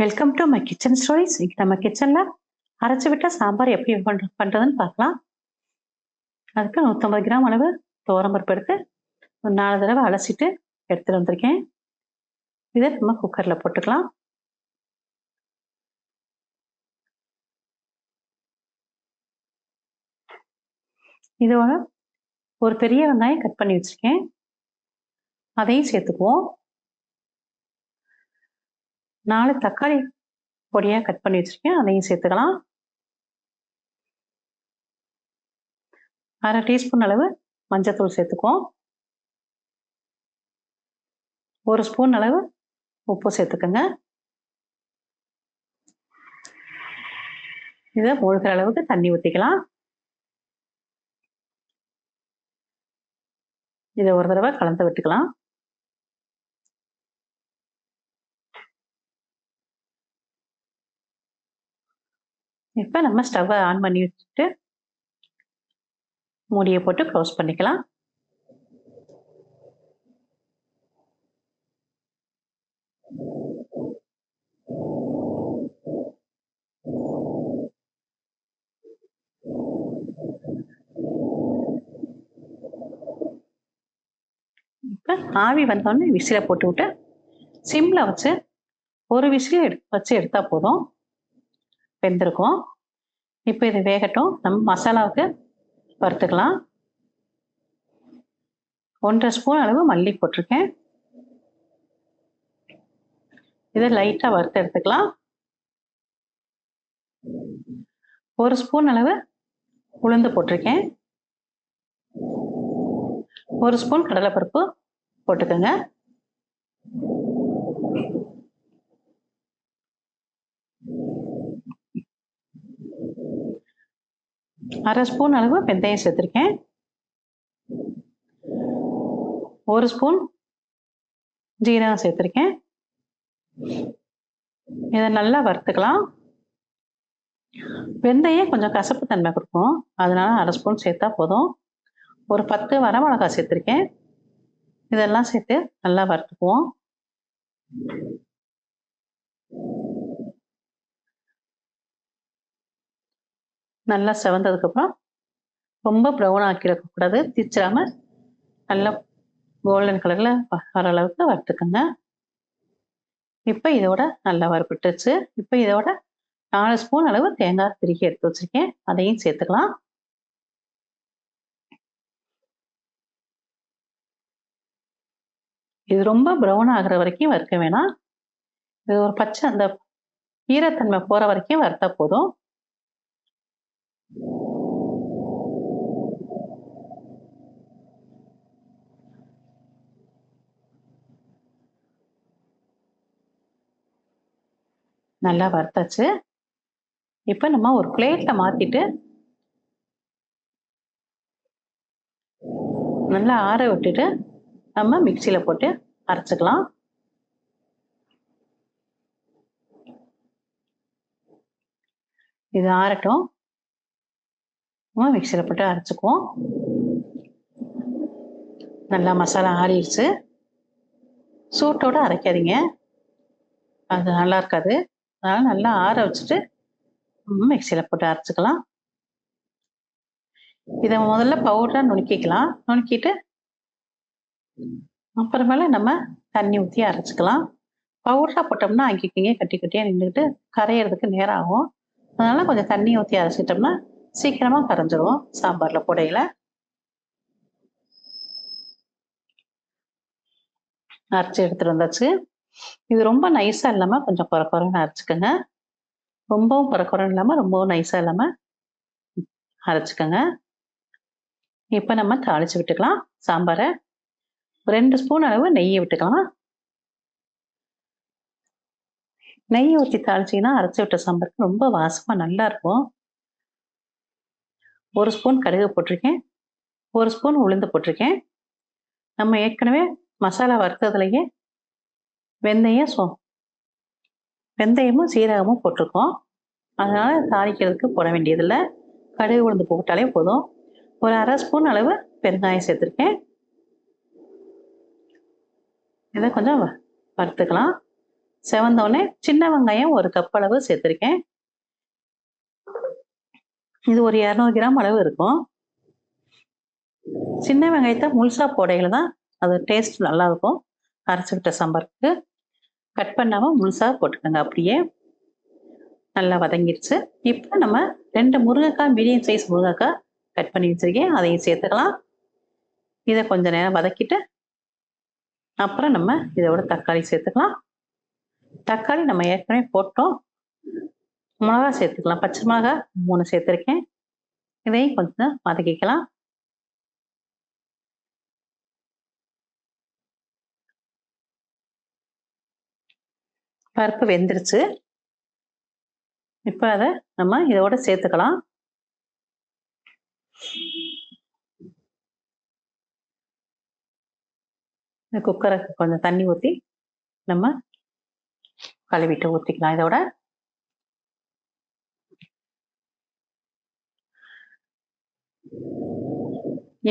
Welcome to my kitchen stories இன்னைக்கு நம்ம கிச்சனில் அரைச்சி விட்ட சாம்பார் எப்படி பண்ற பண்ணுறதுன்னு பார்க்கலாம். அதுக்கு நூற்றம்பது கிராம் அளவு தோரம்பருப்பு எடுத்து ஒரு நாலு தடவை அலசிட்டு எடுத்துகிட்டு வந்திருக்கேன். இதை நம்ம குக்கரில் போட்டுக்கலாம். இதோட ஒரு பெரிய வெங்காயம் கட் பண்ணி வச்சுருக்கேன். அதையும் சேர்த்துக்குவோம். நாலு தக்காளி பொடியாக கட் பண்ணி வச்சுருக்கேன். அதையும் சேர்த்துக்கலாம். அரை டீஸ்பூன் அளவு மஞ்சத்தூள் சேர்த்துக்குவோம். ஒரு ஸ்பூன் அளவு உப்பு சேர்த்துக்கோங்க. இதை மூழ்கிற அளவுக்கு தண்ணி ஊற்றிக்கலாம் இதை ஒரு தடவை கலந்து விட்டுக்கலாம். இப்போ நம்ம ஸ்டவ்வை ஆன் பண்ணி வச்சுட்டு மூடியை போட்டு க்ளோஸ் பண்ணிக்கலாம். இப்போ ஆவி வந்தோடனே விசில போட்டு விட்டு சிம்மில் வச்சு ஒரு விசில் எடு வச்சு எடுத்தால் போதும். வெந்திருக்கும். இப்போ இது வேகட்டும். நம்ம மசாலாவுக்கு வறுத்துக்கலாம். ஒன்றரை ஸ்பூன் அளவு மல்லி போட்டிருக்கேன். இதை லைட்டாக வறுத்து எடுத்துக்கலாம். ஒரு ஸ்பூன் அளவு உளுந்து போட்டிருக்கேன். ஒரு ஸ்பூன் கடலைப்பருப்பு போட்டுக்கோங்க. அரை ஸ்பூன் அளவு வெந்தயம் சேர்த்துருக்கேன் ஒரு ஸ்பூன் ஜீரகம் சேர்த்துருக்கேன் இதை நல்லா வறுத்துக்கலாம். வெந்தயம் கொஞ்சம் கசப்பு தன்மை கொடுக்கும். அதனால அரை ஸ்பூன் சேர்த்தா போதும். ஒரு பத்து வரமிளகாய் சேர்த்துருக்கேன் இதெல்லாம் சேர்த்து நல்லா வறுத்துக்குவோம். நல்லா செவந்ததுக்கப்புறம் ரொம்ப ப்ரௌன் ஆக்கிடக்கூடாது. திச்சிடாம நல்லா கோல்டன் கலரில் வர அளவுக்கு வறுத்துக்கோங்க. இப்போ இதோட நல்லா வறுப்பிட்டுச்சு இப்போ இதோட நாலு ஸ்பூன் அளவு தேங்காய் திருக்கி எடுத்து வச்சுருக்கேன். அதையும் சேர்த்துக்கலாம். இது ரொம்ப ப்ரௌன் ஆகிற வரைக்கும் வறுக்க வேணாம். இது ஒரு பச்சை அந்த ஈரத்தன்மை போகிற வரைக்கும் வறுத்தா போதும். நல்லா வறுத்தாச்சு. இப்போ நம்ம ஒரு பிளேட்டில் மாற்றிட்டு நல்லா ஆற விட்டுட்டு நம்ம மிக்சியில் போட்டு அரைச்சிக்கலாம். இது ஆறட்டும். நம்ம மிக்சியில் போட்டு அரைச்சிக்குவோம். நல்லா மசாலா ஆறிடுச்சு. சூட்டோடு அரைக்காதீங்க. அது நல்லா இருக்காது. அதனால் நல்லா ஆற வச்சுட்டு மிக்சியில் போட்டு அரைச்சிக்கலாம். இதை முதல்ல பவுடராக நுணுக்கிக்கலாம். நுணுக்கிட்டு அப்புறமேல நம்ம தண்ணி ஊற்றி அரைச்சிக்கலாம். பவுடராக போட்டோம்னா அங்கேக்கிங்க கட்டி கட்டியாக நின்றுக்கிட்டு கரையிறதுக்கு நேரம் ஆகும். அதனால் கொஞ்சம் தண்ணி ஊற்றி அரைச்சிட்டோம்னா சீக்கிரமாக கரைஞ்சிரும் சாம்பாரில் புடையில. அரைச்சி எடுத்துகிட்டு வந்தாச்சு. இது ரொம்ப நைஸாக இல்லாமல் கொஞ்சம் குறை குறைன்னு அரைச்சிக்கோங்க. ரொம்பவும் குறை குறைன்னு இல்லாமல் ரொம்பவும் நைஸாக இல்லாமல் அரைச்சிக்கோங்க. இப்போ நம்ம தாளித்து விட்டுக்கலாம். சாம்பாரை ரெண்டு ஸ்பூன் அளவு நெய்யை விட்டுக்கலாம். நெய் ஊற்றி தாளிச்சிங்கன்னா அரைச்சி விட்ட சாம்பாருக்கு ரொம்ப வாசமாக நல்லா இருக்கும். ஒரு ஸ்பூன் கடுகு போட்டிருக்கேன். ஒரு ஸ்பூன் உளுந்து போட்டிருக்கேன். நம்ம ஏற்கனவே மசாலா வறுத்ததுலேயே வெந்தயம் சோ வெந்தயமும் சீரகமும் போட்டிருக்கோம். அதனால் தாளிக்கிறதுக்கு போட வேண்டியதில்லை. கடுகு உளுந்து போட்டாலே போதும். ஒரு அரை ஸ்பூன் அளவு பெருங்காயம் சேர்த்துருக்கேன். இதை கொஞ்சம் வறுத்துக்கலாம். செவந்தோடனே சின்ன வெங்காயம் ஒரு கப் அளவு சேர்த்துருக்கேன். இது ஒரு இரநூறு கிராம் அளவு இருக்கும். சின்ன வெங்காயத்தை முழுசாக போடையில் தான் அது டேஸ்ட் நல்லா இருக்கும். அரைச்சிக்கிட்ட சாம்பாருக்கு. கட் பண்ணாமல் முழுசாக போட்டுக்கோங்க. அப்படியே நல்லா வதங்கிடுச்சு இப்போ நம்ம ரெண்டு முருங்கைக்காய் மீடியம் சைஸ் முருங்கைக்காய் கட் பண்ணி வச்சுருக்கேன். அதையும் சேர்த்துக்கலாம். இதை கொஞ்ச நேரம் வதக்கிட்டு அப்புறம் நம்ம இதோட தக்காளி சேர்த்துக்கலாம். தக்காளி நம்ம ஏற்கனவே போட்டோம். மிளகா சேர்த்துக்கலாம். பச்சை மிளகா மூணு சேர்த்துருக்கேன். இதையும் கொஞ்சம் வதக்கிக்கலாம். பருப்பு வெந்துருச்சு. இப்போ அதை நம்ம இதோட சேர்த்துக்கலாம். இந்த குக்கரை கொஞ்சம் தண்ணி ஊற்றி நம்ம கழுவிட்டு ஊற்றிக்கலாம் இதோட.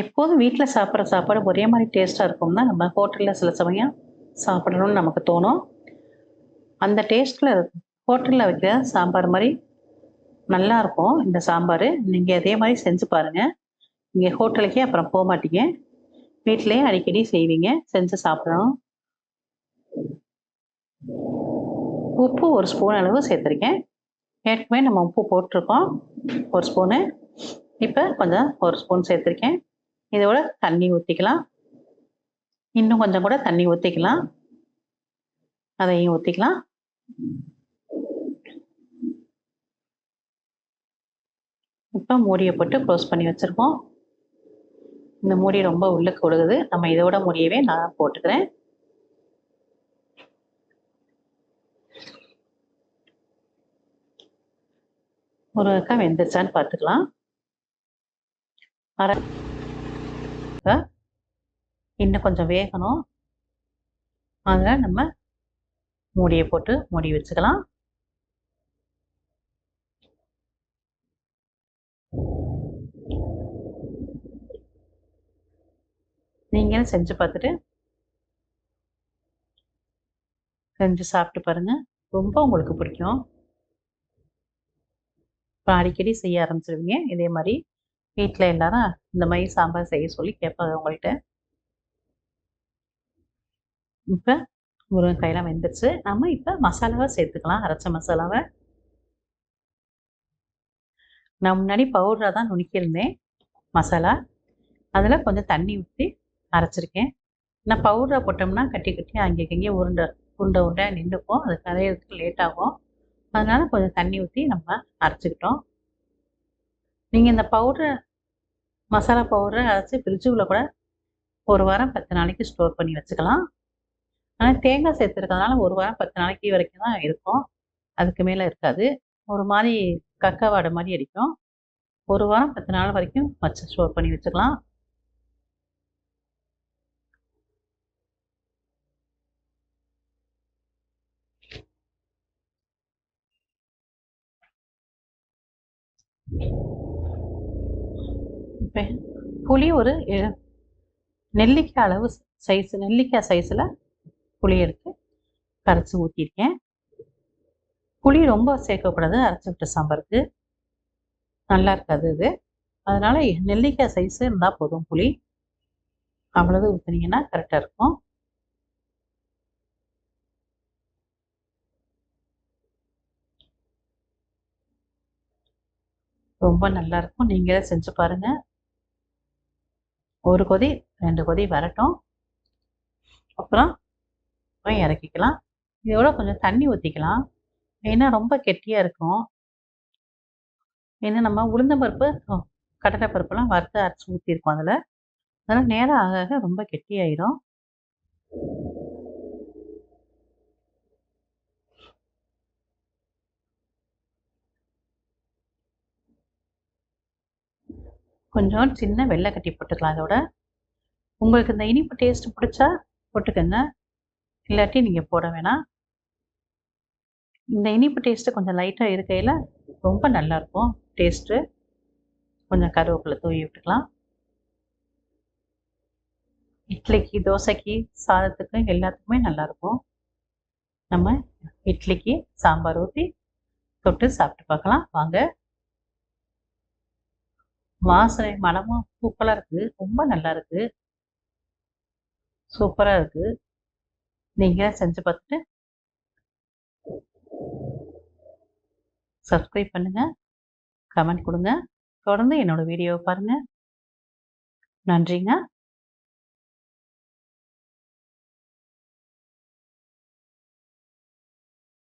எப்போதும் வீட்டில் சாப்பிட்ற சாப்பாடு ஒரே மாதிரி டேஸ்ட்டாக இருக்கும்னா நம்ம ஹோட்டலில் சில சமயம் சாப்பிடணும்னு நமக்கு தோணும். அந்த டேஸ்ட்டில் ஹோட்டலில் வைக்கிற சாம்பார் மாதிரி நல்லா இருக்கும் இந்த சாம்பார். நீங்கள் அதே மாதிரி செஞ்சு பாருங்கள் நீங்கள் ஹோட்டலுக்கே அப்புறம் போக மாட்டீங்க. வீட்டிலேயே அடிக்கடி செய்வீங்க. செஞ்சு சாப்பிடணும். உப்பு ஒரு ஸ்பூன் அளவு சேர்த்துருக்கேன். ஏற்கனவே நம்ம உப்பு போட்டிருக்கோம். ஒரு ஸ்பூனு. இப்போ கொஞ்சம் ஒரு ஸ்பூன் சேர்த்துருக்கேன். இதோட தண்ணி ஊற்றிக்கலாம் இன்னும் கொஞ்சம் கூட தண்ணி ஊற்றிக்கலாம் அதையும் ஊற்றிக்கலாம் இப்போ மூடியை போட்டு க்ளோஸ் பண்ணி வச்சுருக்கோம். இந்த மூடி ரொம்ப உள்ளுக்கு கொடுக்குது நம்ம இதோட மூடியவே நான் போட்டுக்கிறேன். முருங்கைக்காய் வெந்துச்சான்னு பார்த்துக்கலாம். அரை இன்னும் கொஞ்சம் வேகணும். அதில் நம்ம மூடியை போட்டு மூடி வச்சுக்கலாம். நீங்களும் செஞ்சு பார்த்துட்டு செஞ்சு சாப்பிட்டு பாருங்க. ரொம்ப உங்களுக்கு பிடிக்கும். இப்போ அடிக்கடி செய்ய ஆரம்பிச்சிருவீங்க. இதே மாதிரி வீட்டில் எல்லாரும் இந்த மாதிரி சாம்பார் செய்ய சொல்லி கேட்பாங்க உங்கள்கிட்ட இப்போ முருங்கைக்காயெல்லாம் வெந்துருச்சு. நம்ம இப்போ மசாலாவை சேர்த்துக்கலாம். அரைச்ச மசாலாவை. நான் முன்னாடி பவுடராக தான் நுணுக்கியிருந்தேன் மசாலா. அதில் கொஞ்சம் தண்ணி ஊற்றி அரைச்சிருக்கேன். நான் பவுடரை போட்டோம்னா கட்டி கட்டி அங்கே இங்கே உருண்டை உருண்டை உருண்டை நின்றுக்கும். அது கரையிறதுக்கு லேட் ஆகும். அதனால கொஞ்சம் தண்ணி ஊற்றி நம்ம அரைச்சிக்கிட்டோம். நீங்கள் இந்த பவுடரை மசாலா பவுடரை அரைச்சி ஃப்ரிட்ஜுக்குள்ளே கூட ஒரு வாரம் பத்து நாளைக்கு ஸ்டோர் பண்ணி வச்சுக்கலாம். ஆனால் தேங்காய் சேர்த்துருக்கிறதுனால ஒரு வாரம் பத்து நாளைக்கு வரைக்கும் தான் இருக்கும். அதுக்கு மேலே இருக்காது. ஒரு மாதிரி கக்கவாடை மாதிரி அடிக்கும். ஒரு வாரம் பத்து நாள் வரைக்கும் வச்சு ஸ்டோர் பண்ணி வச்சுக்கலாம். புளி ஒரு எ- நெல்லிக்காய் அளவு சைஸ் நெல்லிக்காய் சைஸில் புளி எடுத்து கரைச்சி ஊற்றிருக்கேன் புளி ரொம்ப சேர்க்கக்கூடாது அரைச்சி விட்ட சாம்பாருக்கு. நல்லா இருக்காது இது. அதனால நெல்லிக்காய் சைஸ் இருந்தால் போதும் புளி. அவ்வளவு ஊற்றினீங்கன்னா கரெக்டாக இருக்கும். ரொம்ப நல்லா இருக்கும். நீங்களே செஞ்சு பாருங்க. ஒரு கொதி ரெண்டு கொதி வரட்டும். அப்புறம் அப்புறம் இறக்கிக்கலாம். இதோட கொஞ்சம் தண்ணி ஊற்றிக்கலாம் ஏன்னா ரொம்ப கெட்டியாக இருக்கும். ஏன்னா நம்ம உளுந்தம்பருப்பு அஹ், கடலைப்பருப்புலாம் வறுத்து அரைச்சி ஊற்றிருக்கோம் அதில். அதனால் நேரம் ஆக ஆக ரொம்ப கெட்டியாயிடும். கொஞ்சம் சின்ன வெள்ளை கட்டி போட்டுக்கலாம் அதோட உங்களுக்கு இந்த இனிப்பு டேஸ்ட் பிடிச்சா போட்டுக்கோங்க. இல்லாட்டி நீங்கள் போட வேணாம் இந்த இனிப்பு டேஸ்ட்டு கொஞ்சம் லைட்டாக இருக்கையில் ரொம்ப நல்லாயிருக்கும் டேஸ்ட்டு கொஞ்சம் கருவேப்பிலை தூவி விட்டுக்கலாம். இட்லிக்கு தோசைக்கு சாதத்துக்கு எல்லாத்துக்குமே நல்லாயிருக்கும் நம்ம இட்லிக்கு சாம்பார் ஊற்றி தொட்டு சாப்பிட்டு பார்க்கலாம். வாங்க. வாசனை மனமும் சூப்பராக இருக்குது ரொம்ப நல்லா இருக்குது சூப்பராக இருக்குது நீங்கள் செஞ்சு பார்த்துட்டு சப்ஸ்கிரைப் பண்ணுங்கள் கமெண்ட் கொடுங்க. தொடர்ந்து என்னோட வீடியோவை பாருங்கள் நன்றிங்க.